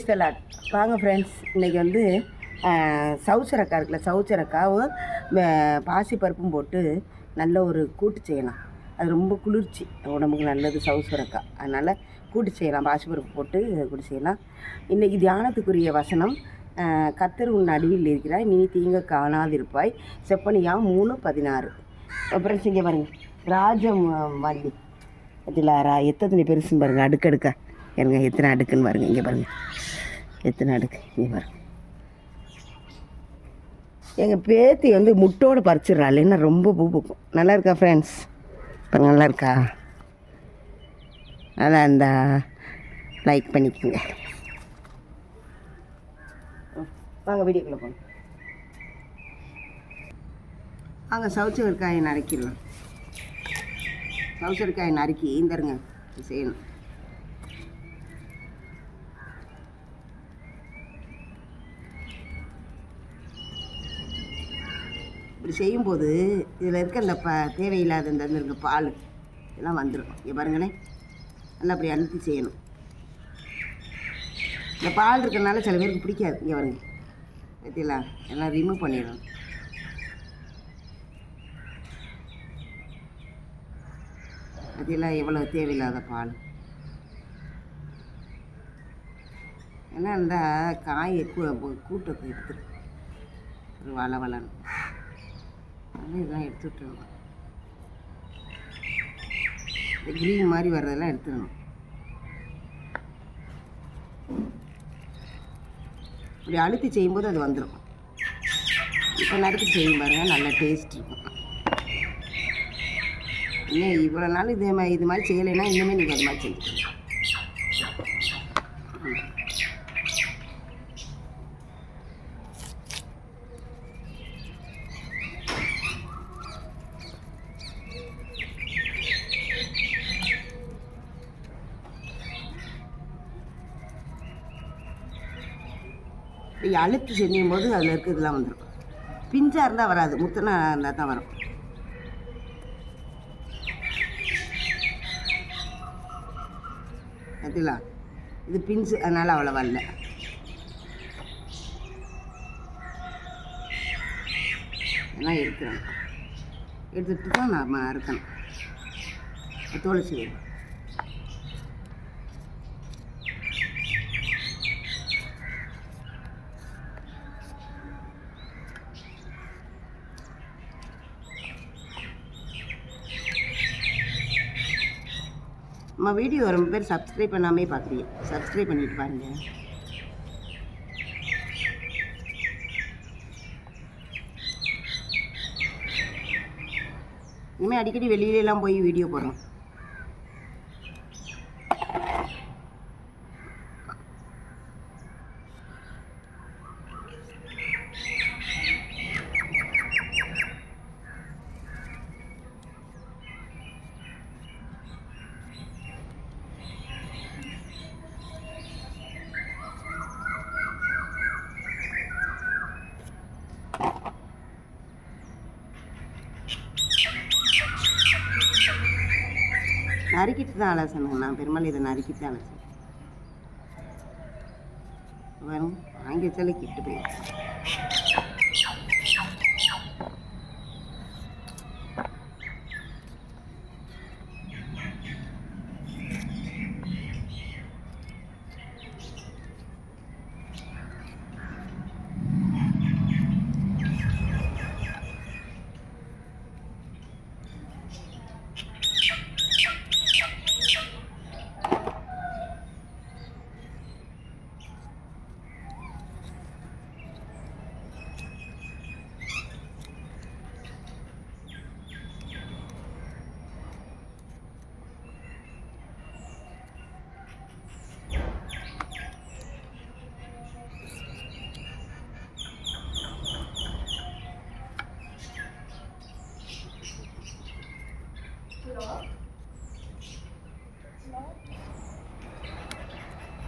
Price தலாட் வாங்க friends இன்றைக்கி வந்து சவுச்சரக்காய் இருக்குல்ல சவுச்சரக்காவும் பாசிப்பருப்பும் போட்டு நல்ல ஒரு கூட்டு செய்யலாம். அது ரொம்ப குளிர்ச்சி. உடம்புக்கு நல்லது சவுசரக்கா அதனால் கூட்டு செய்யலாம். பாசிப்பருப்பு போட்டு கூட்டு செய்யலாம். இன்றைக்கி தியானத்துக்குரிய வசனம் கத்தர் உன் நடுவில் இருக்கிறாய். நீ தீங்க காணாதிருப்பாய். செப்பனியா மூணு பதினாறு. அப்புறம் இங்கே பாருங்கள் ராஜம் வள்ளி. இதில் எத்தனை பெருசுன்னு பாருங்கள் அடுக்கடுக்கா. எனக்கு எத்தனை அடுக்குன்னு பாருங்கள் இங்கே பாருங்கள் எத்தனை அடுக்கு இங்கே பாருங்க. எங்கள் பேத்தி வந்து முட்டோடு பறிச்சிடுறாள் என்ன ரொம்ப பூ பூக்கும். நல்லா இருக்கா ஃப்ரெண்ட்ஸ் இப்போ நல்லா இருக்கா? அதான் அந்த லைக் பண்ணிக்கோங்க. வாங்க வீடியோக்குள்ளே போங்க வாங்க சவுச்சரிக்காயை நறுக்கிடலாம். சவுச்சரிக்காயை நறுக்கி இந்தருங்க செய்யணும். இப்படி செய்யும்போது இதில் இருக்க இந்த ப தேவையில்லாத இந்த இருக்க பால் இதெல்லாம் வந்துடும் இங்கே பாருங்களேன். நல்லா அப்படி அனுப்பி செய்யணும். இந்த பால் இருக்கிறனால சில பேருக்கு பிடிக்காது. இங்கே பாருங்க. பார்த்தீங்களா? எல்லாம் ரிமூவ் பண்ணிடணும். பார்த்தீங்களா? எவ்வளோ தேவையில்லாத பால். ஏன்னா இந்த காயை கூ கூட்டத்தை எடுத்துரு. ஒரு வள வளன்னு அதனால் இதெல்லாம் எடுத்து விட்டுருணும் இந்த க்ரீன் மாதிரி வர்றதெல்லாம் எடுத்துடணும் இப்படி அழுத்தி செய்யும்போது அது வந்துடும் இப்போ நறுக்கி செய்யும் பாருங்க நல்லா டேஸ்ட் இருக்கும். இன்னும் இவ்வளோ நாள் இதே மாதிரி இது மாதிரி செய்யலைன்னா இன்னுமே நீங்கள் அது மாதிரி செஞ்சுக்கணும் அழுத்தி செய்யும் போது அதில் இருக்கிறதுலாம் வந்துடும் பிஞ்சாக இருந்தால் வராது. முத்தனா இருந்தால் தான் வரும். பார்த்தீங்களா இது பிஞ்சு. அதனால் அவ்வளோவா இல்லை. எல்லாம் எடுக்கிறேன் எடுத்துட்டு தான் நான் இருக்கணும் தோலை செய்யணும் நம்ம வீடியோ ரொம்ப பேர் சப்ஸ்கிரைப் பண்ணாமே பார்க்குறீங்க. சப்ஸ்கிரைப் பண்ணிட்டு பாருங்க. இனிமேல் அடிக்கடி வெளியிலலாம் போய் வீடியோ போடுறோம். நறுக்கிட்டு தான் ஆலோசனை நான் பெருமாள் இதை நறுக்கிட்டு தான் அலசணும் வரும் வாங்கி வச்சாலே கிட்டு போயிடும்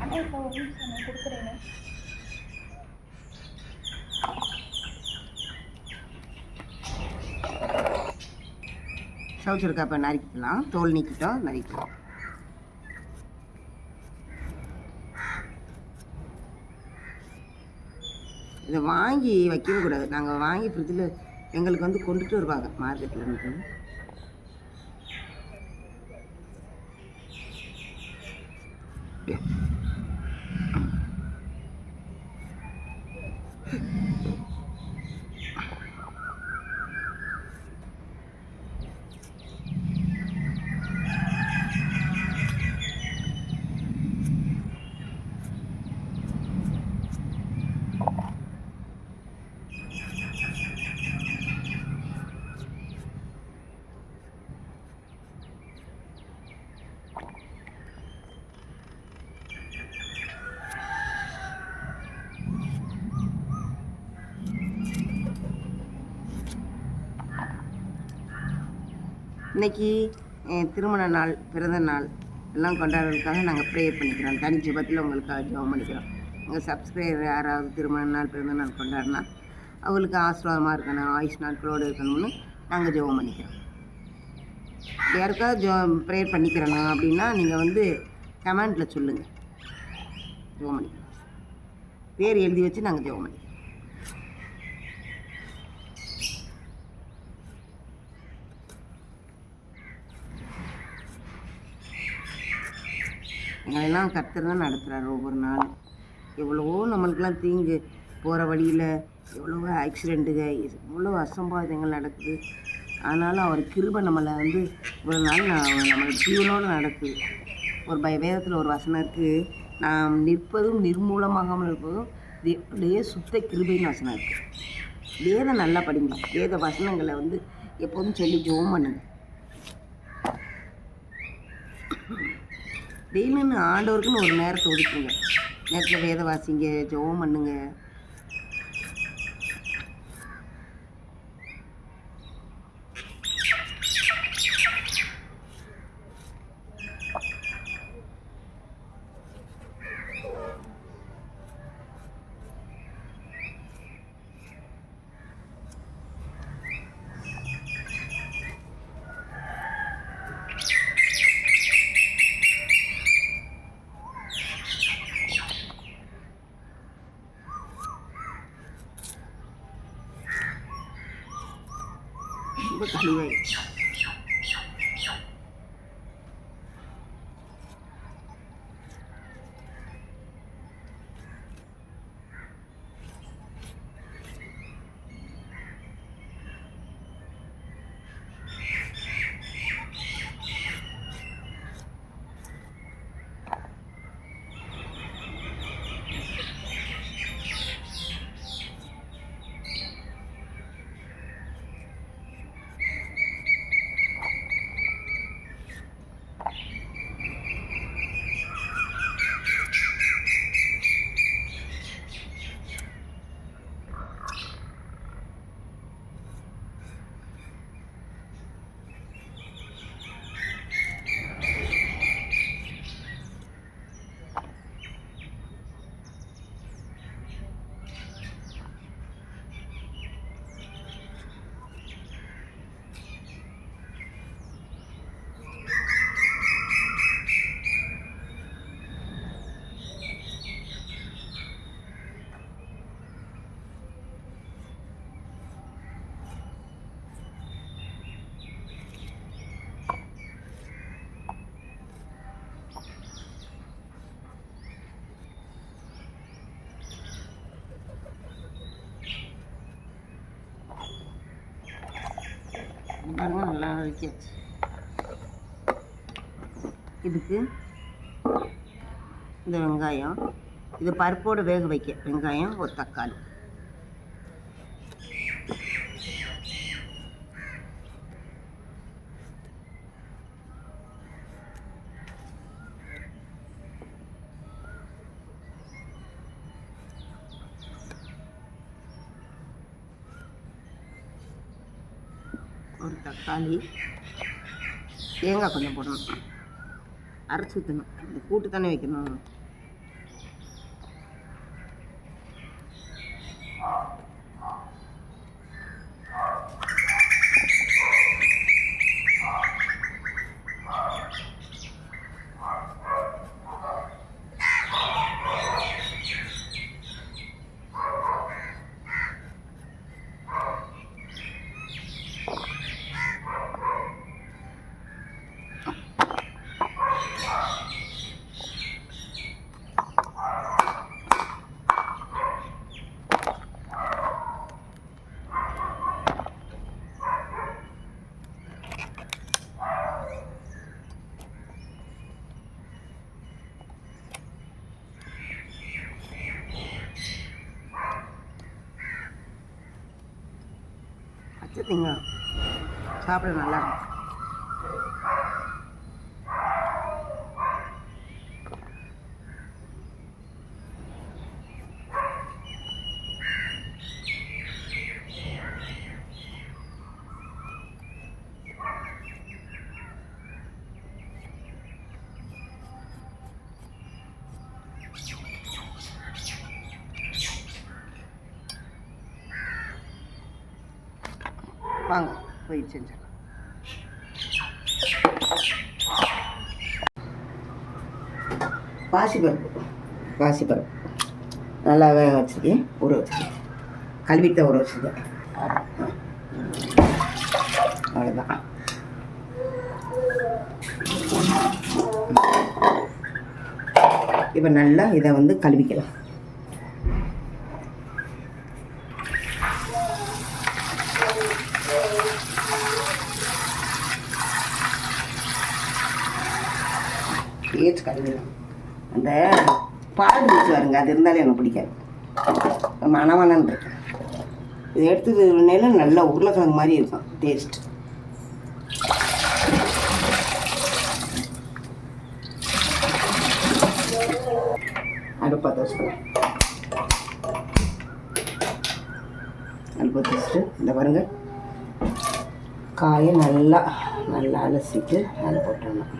அண்ணா இப்போ ஒரு இப்போ நறுக்கிக்கலாம். தோல் நீக்கிட்டோம் நறுக்கலாம் இதை வாங்கி வைக்கவே கூடாது. நாங்கள் வாங்கி ஃப்ரிட்ஜில் எங்களுக்கு வந்து கொண்டுட்டு வருவாங்க மார்க்கெட்டில் இருந்து. ちょっと。இன்னைக்கு திருமண நாள் பிறந்த நாள் எல்லாம் கொண்டாடுறதுக்காக நாங்கள் ப்ரேயர் பண்ணிக்கிறோம். தனி ஜபத்தில் உங்களுக்காக ஜெபம் பண்ணிக்கிறோம். எங்கள் சப்ஸ்கிரைபர் யாராவது திருமண நாள் பிறந்த நாள் கொண்டாடினா அவங்களுக்கு ஆசீர்வாதமாக இருக்கணும் ஆயுஷ் நாட்களோடு இருக்கணும்னு நாங்கள் ஜெபம் பண்ணிக்கிறோம். யாருக்காவது ஜோ ப்ரேயர் பண்ணிக்கிறேனா அப்படின்னா நீங்கள் வந்து கமெண்ட்டில் சொல்லுங்கள் ஜெபம் பண்ணிக்கிறோம். பேர் எழுதி வச்சு நாங்கள் ஜெபம் பண்ணிக்கிறோம். எங்களெல்லாம் கர்த்தர் தான் நடத்துகிறார் ஒவ்வொரு நாளும். எவ்வளவோ நம்மளுக்கெல்லாம் தீங்கு போகிற வழியில் எவ்வளவோ ஆக்சிடெண்ட்டுகள் எவ்வளோ அசம்பாவிதங்கள் நடக்குது. ஆனாலும் அவர் கிருபை நம்மளை வந்து இவ்வளோ நாள் நான் நம்மளை ஜீவனோடு நடக்குது ஒரு பய வேதத்தில் ஒரு வசனம் இருக்குது நாம் நிற்பதும் நிர்மூலமாகாமல் இருப்பதும் அப்படியே சுத்த கிருபைன்னு வசனம் இருக்குது வேதம் நல்லா படிங்க. வேத வசனங்களை வந்து எப்போதும் சொல்லி ஜோம் பண்ணுங்க. டெய்லின்னு ஆண்டவருக்குன்னு ஒரு நேரத்தை ஒதுக்குங்க. நேரத்தில் வேத வாசிங்க ஜெபம் பண்ணுங்க. ரொம்ப கழிவாயிடுச்சு பாருங்க நல்லா வதக்கியாச்சு இதுக்கு இந்த வெங்காயம் இது பருப்போடு வேக வைக்க வெங்காயம் ஒரு தக்காளி. ஒரு தக்காளி தேங்காய் கொஞ்சம் போடணும். அரைச்சி ஊற்றணும் இந்த கூட்டு தானே வைக்கணும். நீங்கள் சாப்பிட நல்லா இருக்கும் வாங்க போய் செஞ்சிடலாம். பாசிப்பருப்பு பாசிப்பருப்பு நல்லா வேக வச்சுருக்கேன். ஊற வச்சுருக்கேன். கழுவிட்டு தான் ஊற வச்சுருக்கேன். அவ்வளோதான் இப்போ நல்லா இதை வந்து கழுவிக்கலாம். தேய்ச்சி கழுவிடலாம் அந்த பால் ஜூஸ் வருங்க அது இருந்தாலும் எனக்கு பிடிக்காது. மணமணன் இருக்கு. இது எடுத்து நல்லா உருளைக்கிழங்கு மாதிரி இருக்கும் டேஸ்ட் அடுப்பை தோசை. அடுப்பை வச்சுட்டு இந்த பாருங்க. காயை நல்லா நல்லா அலசிட்டு அதில் போட்டுடணும்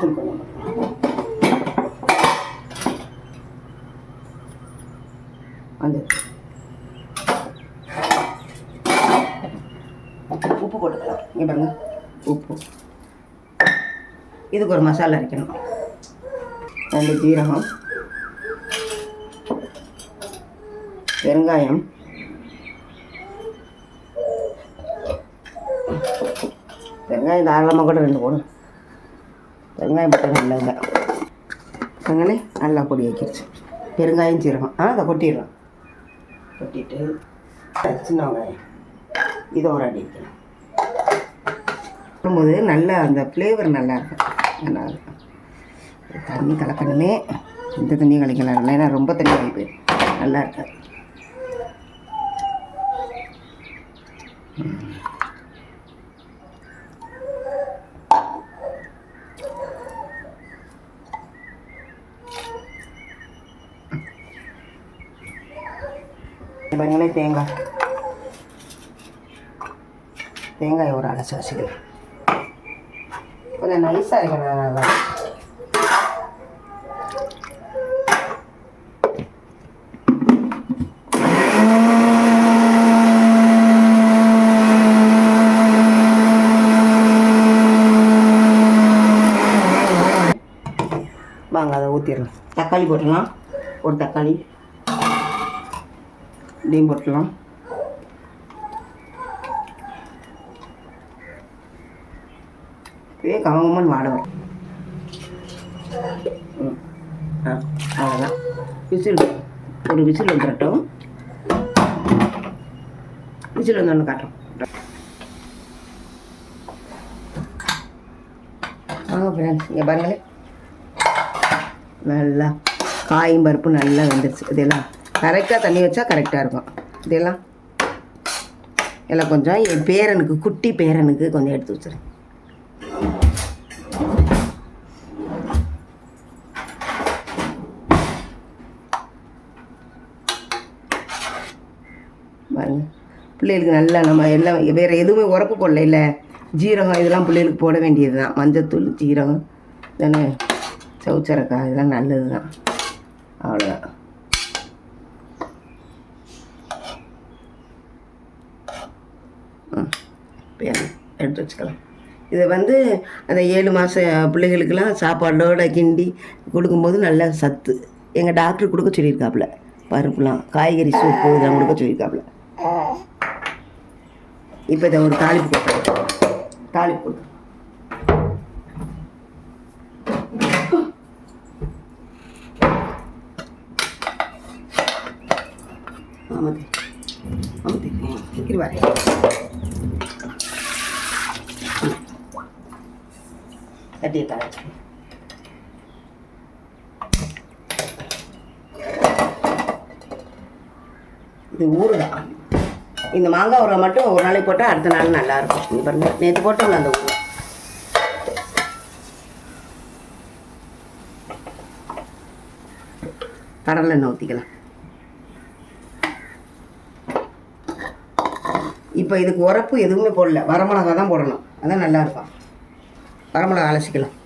எடுத்துன்னு கொஞ்சம் வந்து உப்பு போட்டுக்கலாம். இங்கே பாருங்க. உப்பு. இதுக்கு ஒரு மசாலா அரைக்கணும். ரெண்டு ஜீரகம். பெருங்காயம் வெங்காயம் தாராளமாக கூட ரெண்டு போடணும் வெங்காயம் மட்டும் நல்லது அங்கே நல்லா பொடி வைக்கிடுச்சு பெருங்காயம் சீரகம் ஆ அதை கொட்டிடுறோம். கொட்டிட்டு சின்ன வெங்காயம். இதை ஒரு அடி வைக்கணும். போடும்போது நல்லா அந்த ஃப்ளேவர் நல்லாயிருக்கும் நல்லாயிருக்கும் நல்லா இருக்கும். தண்ணி கலக்கணுமே. இந்த தண்ணியும் கலக்கலாம். ஏன்னா ரொம்ப தண்ணி ஆகி போயிடும். நல்லா இருக்காது. பாருங்களேன் தேங்காய். தேங்காய் ஒரு அலசி வச்சுக்கலாம். கொஞ்சம் நைஸாக இருக்கணும் நல்லா. வாங்க அதை ஊற்றிடலாம் தக்காளி போட்டுடலாம். ஒரு தக்காளி. இதையும் போட்டுடலாம் இதே கவங்கம்மன் வாட வரும் ம். ஆ அவ்வளோதான் விசில் ஒரு விசில் வந்துடட்டும் விசில் வந்தோன்னு காட்டுறோம். வாங்க ஃப்ரெண்ட்ஸ் இங்கே பாருங்களேன். நல்லா காயும் பருப்பு நல்லா வந்துடுச்சு இதெல்லாம் கரெக்டாக தண்ணி வச்சா கரெக்டாக இருக்கும். இதெல்லாம் எல்லாம் கொஞ்சம் என் பேரனுக்கு குட்டி பேரனுக்கு கொஞ்சம் எடுத்து வச்சுருங்க பாருங்க. பிள்ளைகளுக்கு நல்லா நம்ம எல்லாம் வேறு எதுவுமே உரப்பு போடல இல்லை? ஜீரகம் இதெல்லாம் பிள்ளைகளுக்கு போட வேண்டியது தான் மஞ்சத்தூள் ஜீரகம் தானே சவுச்சரக்காய் இதெல்லாம் நல்லது தான் அவ்வளோதான் ம் இப்போ எடுத்து வச்சுக்கலாம். இதை வந்து அந்த ஏழு மாத பிள்ளைகளுக்கெல்லாம் சாப்பாடோட கிண்டி கொடுக்கும்போது நல்ல சத்து. எங்கள் டாக்டர் கொடுக்க சொல்லியிருக்காப்புல. பருப்புலாம் காய்கறி சூப்பு இதெல்லாம் கொடுக்க சொல்லியிருக்காப்புல. இப்போ இதை ஒரு தாளிப்பு போட்டுறேன் தாளிப்பு போட்டு இது ஊறுகாய். இந்த மாங்காய் ஊரை மட்டும் ஒரு நாளைக்கு போட்டால் அடுத்த நாள் நல்லாயிருக்கும். இருக்கும் பாருங்க. நேற்று போட்டோம்ல அந்த ஊரை கடலை எண்ணெய் ஊற்றிக்கலாம் இப்போ இதுக்கு உரப்பு எதுவுமே போடல. வரமிளகா தான் போடணும். அதான் நல்லா இருக்கும் வரமிளகா அலசிக்கலாம்.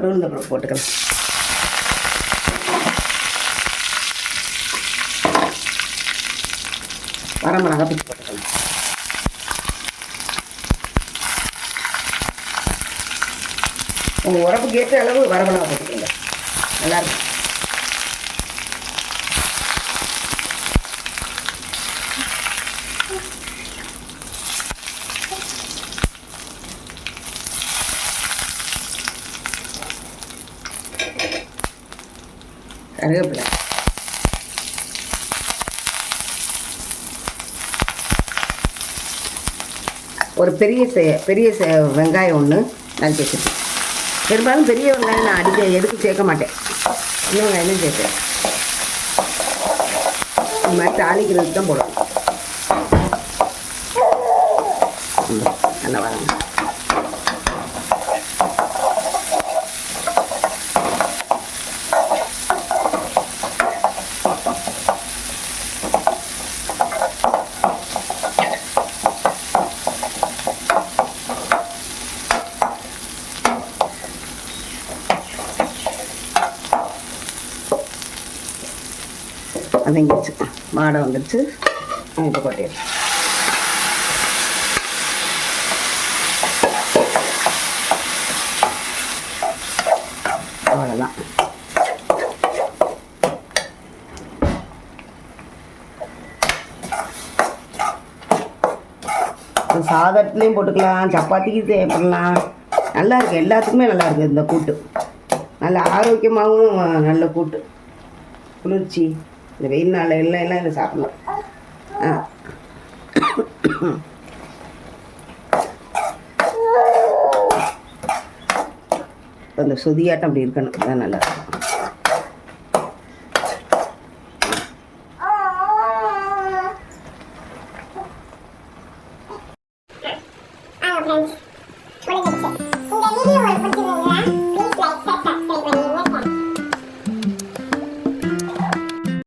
அருந்த பருப்பு போட்டுக்கலாம். வரமிளகா பிச்சு போட்டுக்கலாம். உங்கள் உரப்புக்கு ஏற்ற அளவு வரமிளகா போட்டுக்கோங்க. நல்லாயிருக்கும் கருவேப்பிலை. ஒரு பெரிய சே பெரிய சே வெங்காயம் ஒன்று நறுக்கி வச்சுருக்கேன். பெரும்பாலும் பெரிய வெங்காயம் நான் அடிக்க எதுக்கு சேர்க்க மாட்டேன். சின்ன வெங்காயம் தான் சேர்ப்பேன். இந்த மாதிரி தாளிக்கிறதுக்கு தான் போடணும் ம், நல்லா வாங்க வதங்கிடுச்சு மாடை வந்துடுச்சு. இப்போ கொட்டிடலாம் அவ்வளோதான் சாதத்துலேயும் போட்டுக்கலாம் சப்பாத்திக்கு தேவைப்படலாம். நல்லா இருக்கு. எல்லாத்துக்குமே நல்லா இருக்குது இந்த கூட்டு. நல்ல ஆரோக்கியமாகவும் நல்ல கூட்டு. குளிர்ச்சி. இந்த வெயில் நாளில் எல்லாம் எல்லாம் இதை சாப்பிடலாம் ஆ. அந்த சுதியாட்டம் அப்படி இருக்கணும். அதான் நல்லா இருக்கும்.